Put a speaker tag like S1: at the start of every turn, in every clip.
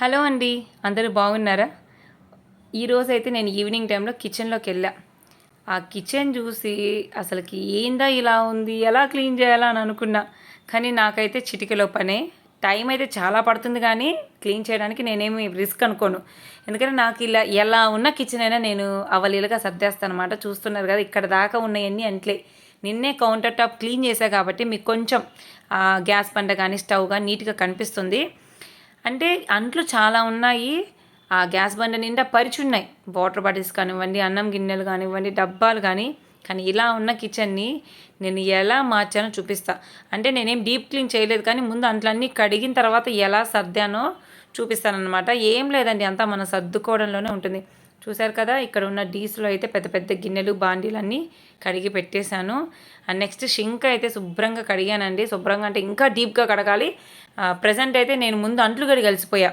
S1: Hello అండి అందరూ బాగున్నారా? ఈరోజు అయితే నేను ఈవినింగ్ టైంలో కిచెన్లోకి వెళ్ళా. ఆ కిచెన్ చూసి అసలుకి ఏందా ఇలా ఉంది ఎలా క్లీన్ చేయాలా అని అనుకున్నా. కానీ నాకైతే చిటికలో పనే టైం అయితే చాలా పడుతుంది కానీ క్లీన్ చేయడానికి నేనేమి రిస్క్ అనుకోను. ఎందుకంటే నాకు ఇలా ఎలా ఉన్న కిచెన్ అయినా నేను అవలీలుగా సర్దేస్తాను అనమాట చూస్తున్నారు కదా ఇక్కడ దాకా ఉన్నాయన్నీ అంట్లే. నిన్నే కౌంటర్ టాప్ క్లీన్ చేశా కాబట్టి మీకు కొంచెం గ్యాస్ పంట కానీ స్టవ్ కానీ నీట్గా కనిపిస్తుంది. అంటే అంట్లు చాలా ఉన్నాయి. ఆ గ్యాస్ బండ నిండా పరిచున్నాయి. వాటర్ బాటిల్స్ కానివ్వండి అన్నం గిన్నెలు కానివ్వండి డబ్బాలు కానీ కానీ ఇలా ఉన్న కిచెన్ని నేను ఎలా మార్చానో చూపిస్తా. అంటే నేనేం డీప్ క్లీన్ చేయలేదు కానీ ముందు అంట్లన్నీ కడిగిన తర్వాత ఎలా సర్దానో చూపిస్తానన్నమాట. ఏం లేదండి అంతా మనం సర్దుకోవడంలోనే ఉంటుంది. చూశారు కదా ఇక్కడ ఉన్న డీస్లో అయితే పెద్ద పెద్ద గిన్నెలు బాండీలు అన్నీ కడిగి పెట్టేశాను. అండ్ నెక్స్ట్ షింక్ అయితే శుభ్రంగా కడిగానండి. శుభ్రంగా అంటే ఇంకా డీప్గా కడగాలి. ప్రజెంట్ అయితే నేను ముందు అంట్లు కడిగి కలిసిపోయా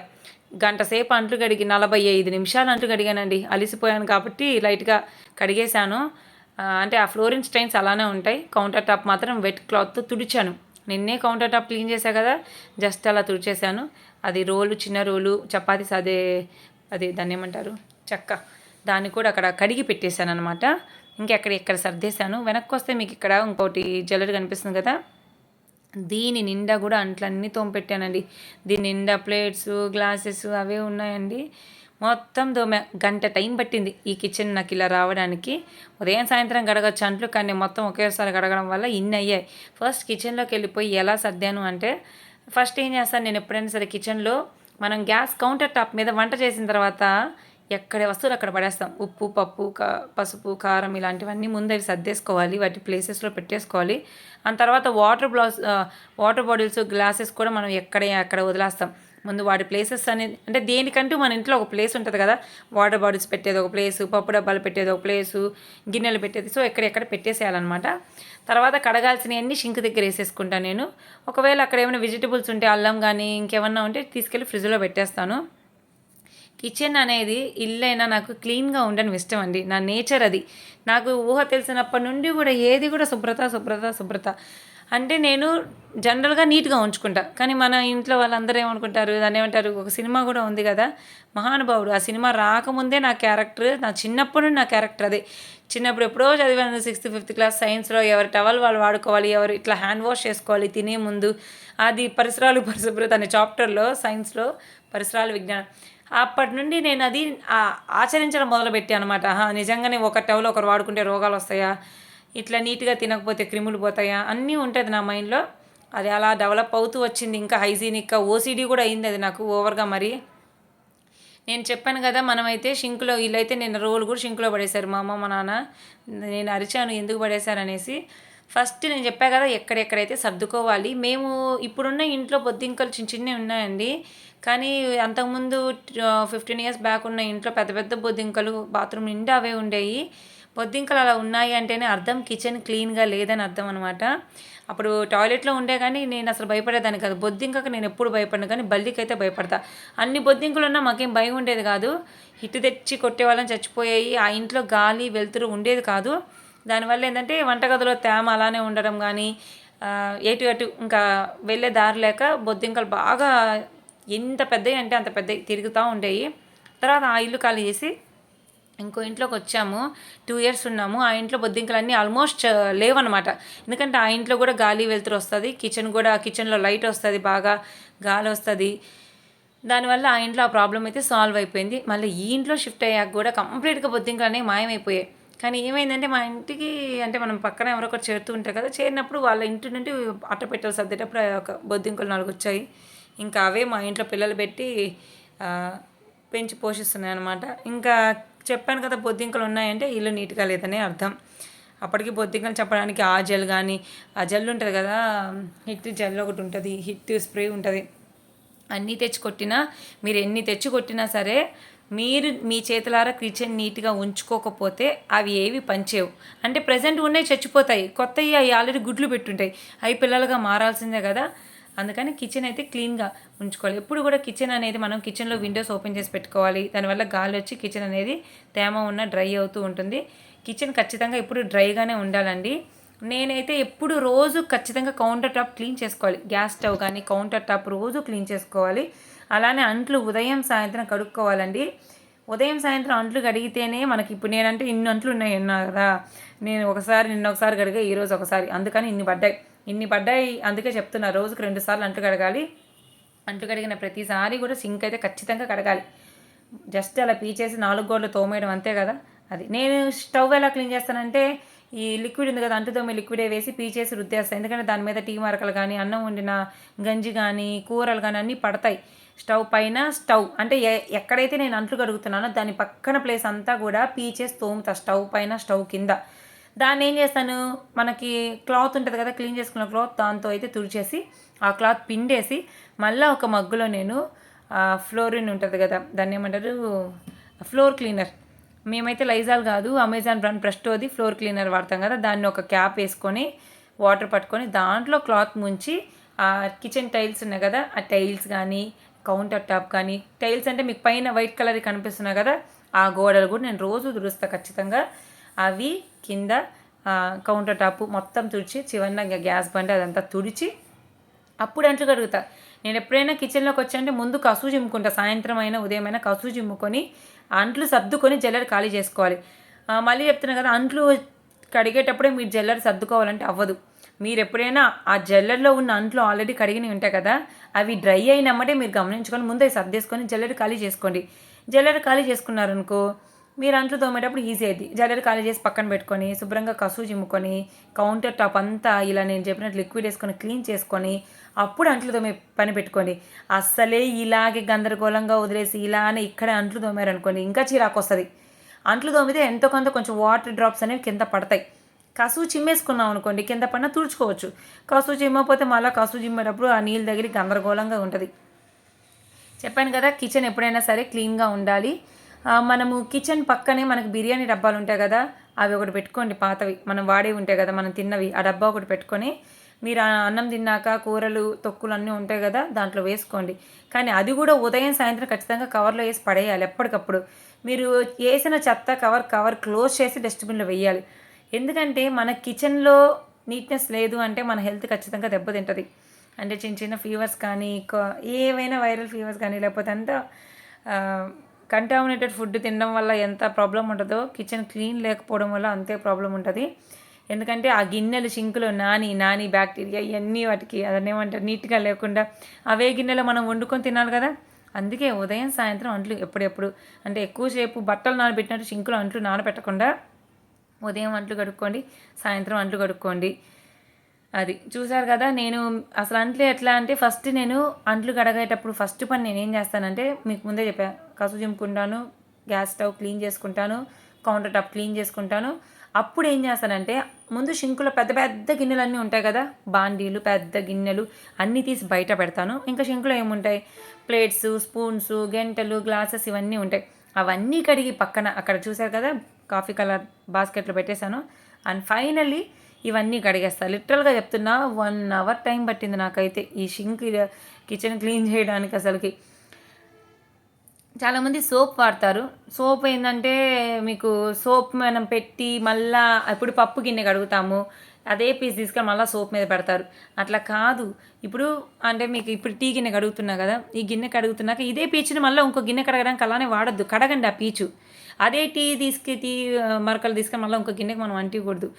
S1: గంట సేపు అంట్లు కడిగి నలభై ఐదు నిమిషాలు అంట్లు కడిగానండి. అలిసిపోయాను కాబట్టి లైట్గా కడిగేశాను. అంటే ఆ ఫ్లోరిన్ స్టైన్స్ అలానే ఉంటాయి. కౌంటర్ టాప్ మాత్రం వెట్ క్లాత్తో తుడిచాను. నిన్నే కౌంటర్ టాప్ క్లీన్ చేశా కదా జస్ట్ అలా తుడిచేశాను. అది రోలు చిన్న రోలు చపాతీస్ అదే అది దాన్ని ఏమంటారు? చెక్క. దాన్ని కూడా అక్కడ కడిగి పెట్టేశాను అనమాట ఇంకెక్కడ ఇక్కడ సర్దేశాను. వెనక్కి వస్తే మీకు ఇక్కడ ఇంకోటి జల్లెడ కనిపిస్తుంది కదా? దీని నిండా కూడా అంట్లన్నీ తోంపెట్టానండి. దీని నిండా ప్లేట్స్ గ్లాసెస్ అవే ఉన్నాయండి. మొత్తం దోమ గంట టైం పట్టింది ఈ కిచెన్ నాకు ఇలా రావడానికి. ఉదయం సాయంత్రం గడగచ్చు అంట్లు కానీ మొత్తం ఒకేసారి గడగడం వల్ల ఇన్ని అయ్యాయి. ఫస్ట్ కిచెన్లోకి వెళ్ళిపోయి ఎలా సర్దాను అంటే ఫస్ట్ ఏం చేస్తాను నేను ఎప్పుడైనా సరే కిచెన్లో మనం గ్యాస్ కౌంటర్ టాప్ మీద వంట చేసిన తర్వాత ఎక్కడ వస్తువులు అక్కడ పడేస్తాం. ఉప్పు పప్పు కా పసుపు కారం ఇలాంటివన్నీ ముందు అవి సర్దేసుకోవాలి. వాటి ప్లేసెస్లో పెట్టేసుకోవాలి. ఆ తర్వాత వాటర్ బ్లౌస్ వాటర్ బాటిల్స్ గ్లాసెస్ కూడా మనం ఎక్కడ అక్కడ వదిలేస్తాం. ముందు వాటి ప్లేసెస్ అనేది అంటే దేనికంటూ మన ఇంట్లో ఒక ప్లేస్ ఉంటుంది కదా. వాటర్ బాటిల్స్ పెట్టేది ఒక ప్లేసు పప్పు డబ్బాలు పెట్టేది ఒక ప్లేసు గిన్నెలు పెట్టేది. సో ఎక్కడెక్కడ పెట్టేసేయాలన్నమాట. తర్వాత కడగాల్సినవన్నీ షింక్ దగ్గర వేసేసుకుంటాను నేను. ఒకవేళ అక్కడ ఏమైనా వెజిటబుల్స్ ఉంటే అల్లం కానీ ఇంకేమన్నా ఉంటే తీసుకెళ్ళి ఫ్రిడ్జ్లో పెట్టేస్తాను. కిచెన్ అనేది ఇల్లైనా నాకు క్లీన్గా ఉండడం ఇష్టం అండి. నా నేచర్ అది. నాకు ఊహ తెలిసినప్పటి నుండి కూడా ఏది కూడా శుభ్రత శుభ్రత శుభ్రత. అంటే నేను జనరల్గా నీట్గా ఉంచుకుంటా. కానీ మన ఇంట్లో వాళ్ళందరూ ఏమనుకుంటారు? దాన్ని ఏమంటారు? ఒక సినిమా కూడా ఉంది కదా? మహానుభావుడు. ఆ సినిమా రాకముందే నా క్యారెక్టర్ నా చిన్నప్పుడు నుండి నా క్యారెక్టర్ అదే. చిన్నప్పుడు ఎప్పుడో చదివాను సిక్స్త్ ఫిఫ్త్ క్లాస్ సైన్స్లో ఎవరి టవల్ వాళ్ళు వాడుకోవాలి ఎవరు ఇట్లా హ్యాండ్ వాష్ చేసుకోవాలి తినే ముందు. అది పరిసరాలు పరిశుభ్రత అనే చాప్టర్లో సైన్స్లో పరిసరాలు విజ్ఞానం. అప్పటి నుండి నేను అది ఆచరించడం మొదలుపెట్టాను అనమాట నిజంగానే ఒక టవల్ ఒకరు వాడుకుంటే రోగాలు వస్తాయా? ఇట్లా నీట్గా తినకపోతే క్రిములు పోతాయా? అన్నీ ఉంటుంది నా మైండ్లో. అది అలా డెవలప్ అవుతూ వచ్చింది. ఇంకా హైజీనిక్గా ఓసీడీ కూడా అయింది అది నాకు ఓవర్గా మరి. నేను చెప్పాను కదా మనమైతే షింకులో వీళ్ళైతే నేను రోలు కూడా షింకులో పడేశారు. మా అమ్మ మా నాన్న నేను అరిచాను ఎందుకు పడేశారు అనేసి. ఫస్ట్ నేను చెప్పా కదా ఎక్కడెక్కడైతే సర్దుకోవాలి. మేము ఇప్పుడున్న ఇంట్లో బొద్దింకలు చిన్న చిన్నవి ఉన్నాయండి. కానీ అంతకుముందు ఫిఫ్టీన్ ఇయర్స్ బ్యాక్ ఉన్న ఇంట్లో పెద్ద పెద్ద బొద్దింకలు బాత్రూమ్ నిండా అవే ఉండేవి బొద్దింకలు అలా ఉన్నాయి అంటేనే అర్థం కిచెన్ క్లీన్గా లేదని అర్థం అనమాట అప్పుడు టాయిలెట్లో ఉండే కానీ నేను అసలు భయపడేదాన్ని కాదు. బొద్దింకకు నేను ఎప్పుడు భయపడను కానీ బల్లికి అయితే భయపడతా. అన్ని బొద్దింకలు ఉన్నా మాకేం భయం ఉండేది కాదు. హిట్ తెచ్చి కొట్టేవాళ్ళని చచ్చిపోయాయి. ఆ ఇంట్లో గాలి వెలుతురు ఉండేది కాదు. దానివల్ల ఏంటంటే వంటగదిలో తేమ అలానే ఉండడం కానీ ఆ, ఎటు అటు ఇంకా వెళ్ళే దారి లేక బొద్దింకలు బాగా ఎంత పెద్దవి అంటే అంత పెద్దవి తిరుగుతూ ఉండేవి తర్వాత ఆ ఇల్లు ఖాళీ చేసి ఇంకో ఇంట్లోకి వచ్చాము. టూ ఇయర్స్ ఉన్నాము. ఆ ఇంట్లో బొద్దింకలు అన్నీ ఆల్మోస్ట్ uh, లేవన్నమాట. ఎందుకంటే ఆ ఇంట్లో కూడా గాలి వెలుతురు వస్తుంది. కిచెన్ కూడా కిచెన్లో లైట్ వస్తుంది బాగా గాలి వస్తుంది. దానివల్ల ఆ ఇంట్లో ఆ ప్రాబ్లం అయితే సాల్వ్ అయిపోయింది. మళ్ళీ ఈ ఇంట్లో షిఫ్ట్ అయ్యాక కూడా కంప్లీట్గా బొద్దింకలు అనేవి మాయమైపోయాయి. కానీ ఏమైందంటే మా ఇంటికి అంటే మనం పక్కన ఎవరో ఒకరు చేరుతూ ఉంటారు కదా చేరినప్పుడు వాళ్ళ ఇంటి నుండి అట్ట పెట్టెలు సర్దేటప్పుడు ఒక బొద్దింకలు నాలుగు వచ్చాయి. ఇంకా అవే మా ఇంట్లో పిల్లలు పెట్టి పెంచి పోషిస్తున్నాయి అనమాట ఇంకా చెప్పాను కదా బొద్దింకలు ఉన్నాయంటే ఇల్లు నీట్గా లేదని అర్థం. అప్పటికి బొద్దింకలు చెప్పడానికి ఆ జెల్ కానీ ఆ జెల్ ఉంటుంది కదా హిట్ జెల్ ఒకటి ఉంటుంది హిట్ స్ప్రే ఉంటుంది. అన్నీ తెచ్చి కొట్టినా మీరు ఎన్ని తెచ్చి కొట్టినా సరే మీరు మీ చేతులారా కిచెన్ నీట్గా ఉంచుకోకపోతే అవి ఏవి పనిచేయవు. అంటే ప్రజెంట్ ఉన్నాయి చచ్చిపోతాయి. కొత్తవి అవి ఆల్రెడీ గుడ్లు పెట్టుంటాయి. అవి పిల్లలుగా మారాల్సిందే కదా. అందుకని కిచెన్ అయితే క్లీన్గా ఉంచుకోవాలి. ఎప్పుడు కూడా కిచెన్ అనేది మనం కిచెన్లో విండోస్ ఓపెన్ చేసి పెట్టుకోవాలి. దానివల్ల గాలి వచ్చి కిచెన్ అనేది తేమ ఉన్న డ్రై అవుతూ ఉంటుంది. కిచెన్ ఖచ్చితంగా ఎప్పుడు డ్రైగానే ఉండాలండి. నేనైతే ఎప్పుడు రోజు ఖచ్చితంగా కౌంటర్ టాప్ క్లీన్ చేసుకోవాలి. గ్యాస్ స్టవ్ కానీ కౌంటర్ టాప్ రోజు క్లీన్ చేసుకోవాలి. అలానే అంట్లు ఉదయం సాయంత్రం కడుక్కోవాలండి. ఉదయం సాయంత్రం అంట్లు కడిగితేనే మనకి ఇప్పుడు నేనంటే ఇన్ని అంట్లు ఉన్నాయి కదా. నేను ఒకసారి నిన్న ఒకసారి కడిగా ఈరోజు ఒకసారి. అందుకని ఇన్ని పడ్డాయి. ఇన్ని పడ్డాయి అందుకే చెప్తున్నా రోజుకు రెండు సార్లు కడగాలి. అంటు కడిగిన ప్రతిసారి కూడా సింక్ అయితే ఖచ్చితంగా కడగాలి. జస్ట్ అలా పీచేసి నాలుగు గోడలు తోమేయడం అంతే కదా అది. నేను స్టవ్ ఎలా క్లీన్ చేస్తానంటే ఈ లిక్విడ్ ఉంది కదా అంటుతోమే లిక్విడే వేసి పీచేసి రుద్దేస్తాను ఎందుకంటే దాని మీద టీ మరకలు కానీ అన్నం వండిన గంజి కానీ కూరలు కానీ అన్నీ పడతాయి. స్టవ్ పైన స్టవ్. అంటే ఎక్కడైతే నేను అంట్లు కడుగుతున్నానో దాని పక్కన ప్లేస్ అంతా కూడా పీచేసి తోముతా స్టవ్ పైన స్టవ్ కింద. దాన్ని ఏం చేస్తాను? మనకి క్లాత్ ఉంటుంది కదా క్లీన్ చేసుకున్న క్లాత్ దాంతో అయితే తుడిచేసి ఆ క్లాత్ పిండేసి మళ్ళీ ఒక మగ్గులో నేను ఫ్లోరిన్ ఉంటుంది కదా దాన్ని ఏమంటారు? Floor cleaner. మేమైతే లైజాల్ కాదు అమెజాన్ బ్రాండ్ ప్రెస్టోది ఫ్లోర్ క్లీనర్ వాడతాం కదా దాన్ని ఒక క్యాప్ వేసుకొని వాటర్ పట్టుకొని దాంట్లో క్లాత్ ముంచి ఆ కిచెన్ టైల్స్ ఉన్నాయి కదా ఆ టైల్స్ కానీ కౌంటర్ టాప్ కానీ టైల్స్ అంటే మీకు పైన వైట్ కలర్ కనిపిస్తున్నాయి కదా ఆ గోడలు కూడా నేను రోజు దురుస్తా ఖచ్చితంగా. అవి కింద కౌంటర్ టాప్ మొత్తం తుడిచి చివరిన గ్యాస్ బండి అదంతా తుడిచి అప్పుడు అంట్లు కడుగుతా. నేను ఎప్పుడైనా కిచెన్లోకి వచ్చానంటే ముందు కసు చిమ్ముకుంటా. సాయంత్రం అయినా ఉదయం అయినా కసు చిమ్ముకొని అంట్లు సర్దుకొని జల్లెడ ఖాళీ చేసుకోవాలి. మళ్ళీ చెప్తున్నా కదా అంట్లు కడిగేటప్పుడే మీరు జల్లెడ సర్దుకోవాలంటే అవ్వదు. మీరు ఎప్పుడైనా ఆ జల్లెడలో ఉన్న అంట్లు ఆల్రెడీ కడిగినవి ఉంటాయి కదా అవి డ్రై అయినమ్మటే మీరు గమనించుకొని ముందే సర్దేసుకొని జల్లెడ ఖాళీ చేసుకోండి. జల్లెడ ఖాళీ చేసుకున్నారనుకో మీరు అంట్లు తోమేటప్పుడు ఈజీ అయింది జల్లెడ ఖాళీ చేసి పక్కన పెట్టుకొని శుభ్రంగా కసు చిమ్ముకొని కౌంటర్ టాప్ అంతా ఇలా నేను చెప్పినట్టు లిక్విడ్ వేసుకొని క్లీన్ చేసుకొని అప్పుడు అంట్లు తోమే పని పెట్టుకోండి. అస్సలే ఇలాగే గందరగోళంగా వదిలేసి ఇలానే ఇక్కడే అంట్లు తోమారనుకోండి ఇంకా చిరాకు వస్తుంది అంట్లు తోమితే ఎంతో కొంత కొంచెం వాటర్ డ్రాప్స్ అనేవి కింద పడతాయి. కసువు చిమ్మేసుకున్నాం అనుకోండి కింద పడిన తుడుచుకోవచ్చు. కసువు చిమ్మకపోతే మళ్ళీ కసువు చిమ్మేటప్పుడు ఆ నీళ్ళు దగ్గర గందరగోళంగా ఉంటుంది. చెప్పాను కదా కిచెన్ ఎప్పుడైనా సరే క్లీన్గా ఉండాలి. మనము కిచెన్ పక్కనే మనకు బిర్యానీ డబ్బాలు ఉంటాయి కదా అవి ఒకటి పెట్టుకోండి పాతవి. మనం వాడే ఉంటాయి కదా మనం తిన్నవి. ఆ డబ్బా ఒకటి పెట్టుకొని మీరు అన్నం తిన్నాక కూరలు తొక్కులు అన్నీ ఉంటాయి కదా దాంట్లో వేసుకోండి. కానీ అది కూడా ఉదయం సాయంత్రం ఖచ్చితంగా కవర్లో వేసి పడేయాలి ఎప్పటికప్పుడు. మీరు వేసిన చెత్త కవర్ కవర్ క్లోజ్ చేసి డస్ట్బిన్లో వేయాలి. ఎందుకంటే మన కిచెన్లో నీట్నెస్ లేదు అంటే మన హెల్త్ ఖచ్చితంగా దెబ్బతింటుంది. అంటే చిన్న చిన్న ఫీవర్స్ కానీ ఏవైనా వైరల్ ఫీవర్స్ కానీ లేకపోతే అంతా కంటామినేటెడ్ ఫుడ్ తినడం వల్ల ఎంత ప్రాబ్లం ఉంటుందో కిచెన్ క్లీన్ లేకపోవడం వల్ల అంతే ప్రాబ్లం ఉంటుంది. ఎందుకంటే ఆ గిన్నెలు సింకులో నాని నాని బ్యాక్టీరియా ఇవన్నీ వాటికి అదనేమంటారు నీట్గా లేకుండా అవే గిన్నెలో మనం వండుకొని తినాలి కదా. అందుకే ఉదయం సాయంత్రం అంట్లు ఎప్పుడెప్పుడు అంటే ఎక్కువసేపు బట్టలు నానబెట్టినట్టు సింకులో అంట్లు నానబెట్టకుండా ఉదయం అంట్లు కడుక్కోండి సాయంత్రం అంట్లు కడుక్కోండి. అది. చూసారు కదా నేను అసలు అంట్లు ఎట్లా అంటే ఫస్ట్ నేను అంట్లు కడగేటప్పుడు ఫస్ట్ పని నేను ఏం చేస్తానంటే మీకు ముందే చెప్పాను కసు చింపుకుంటాను గ్యాస్ స్టవ్ క్లీన్ చేసుకుంటాను కౌంటర్ టాప్ క్లీన్ చేసుకుంటాను. అప్పుడు ఏం చేస్తానంటే ముందు షింకులో పెద్ద పెద్ద గిన్నెలు అన్నీ ఉంటాయి కదా బాండీలు పెద్ద గిన్నెలు అన్నీ తీసి బయట పెడతాను. ఇంకా షింకులో ఏముంటాయి? ప్లేట్స్ స్పూన్స్ గంటలు గ్లాసెస్ ఇవన్నీ ఉంటాయి. అవన్నీ కడిగి పక్కన అక్కడ చూసారు కదా కాఫీ కలర్ బాస్కెట్లో పెట్టేశాను. అండ్ ఫైనల్లీ ఇవన్నీ కడిగేస్తాను లిటరల్గా చెప్తున్నా వన్ అవర్ టైం పట్టింది నాకైతే ఈ షింక్ కిచెన్ క్లీన్ చేయడానికి అసలుకి. చాలామంది సోప్ వాడతారు. సోప్ ఏంటంటే మీకు సోప్ మనం పెట్టి మళ్ళా ఇప్పుడు పప్పు గిన్నె కడుగుతాము. అదే పీస్ తీసుకొని మళ్ళీ సోప్ మీద పెడతారు. అట్లా కాదు. ఇప్పుడు అంటే మీకు ఇప్పుడు టీ గిన్నె కడుగుతున్నా కదా ఈ గిన్నె కడుగుతున్నాక ఇదే పీచుని మళ్ళీ ఇంకో గిన్నె కడగడానికి అలానే వాడద్దు. కడగండి ఆ పీచు అదే టీ తీసుకు టీ మరకలు తీసుకొని మళ్ళీ ఇంకో గిన్నెకి మనం అంటికూడదు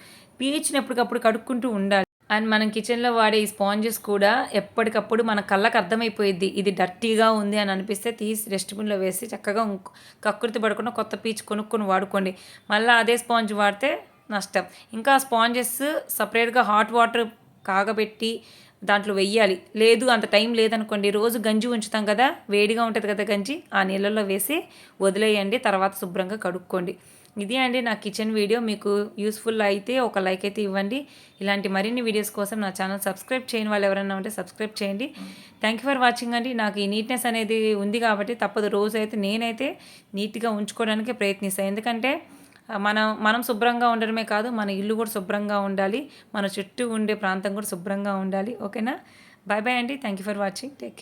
S1: పీచుని ఎప్పటికప్పుడు కడుక్కుంటూ ఉండాలి. అండ్ మనం కిచెన్లో వాడే ఈ స్పాంజెస్ కూడా ఎప్పటికప్పుడు మన కళ్ళకు అర్థమైపోయిద్ది. ఇది డర్టీగా ఉంది అని అనిపిస్తే తీసి డస్ట్బిన్లో వేసి చక్కగా కక్కుర్తి పడకుండా కొత్త పీచు కొనుక్కొని వాడుకోండి. మళ్ళీ అదే స్పాంజ్ వాడితే నష్టం. ఇంకా స్పాంజెస్ సపరేట్గా హాట్ వాటర్ కాగబెట్టి దాంట్లో వెయ్యాలి. లేదు అంత టైం లేదనుకోండి రోజు గంజి ఉంచుతాం కదా వేడిగా ఉంటుంది కదా గంజి ఆ నీళ్ళల్లో వేసి వదిలేయండి తర్వాత శుభ్రంగా కడుక్కోండి. ఇది అండి నా కిచెన్ వీడియో. మీకు యూస్ఫుల్ అయితే ఒక లైక్ అయితే ఇవ్వండి. ఇలాంటి మరిన్ని వీడియోస్ కోసం నా ఛానల్ సబ్స్క్రైబ్ చేయని వాళ్ళు ఎవరైనా ఉంటే సబ్స్క్రైబ్ చేయండి. థ్యాంక్ యూ ఫర్ వాచింగ్ అండి. నాకు ఈ నీట్నెస్ అనేది ఉంది కాబట్టి తప్పదు. రోజు అయితే నేనైతే నీట్గా ఉంచుకోవడానికి ప్రయత్నిస్తాను. ఎందుకంటే మనం మనం శుభ్రంగా ఉండడమే కాదు మన ఇల్లు కూడా శుభ్రంగా ఉండాలి మన చుట్టూ ఉండే ప్రాంతం కూడా శుభ్రంగా ఉండాలి. ఓకేనా? బాయ్ బాయ్ అండి thank you for watching take care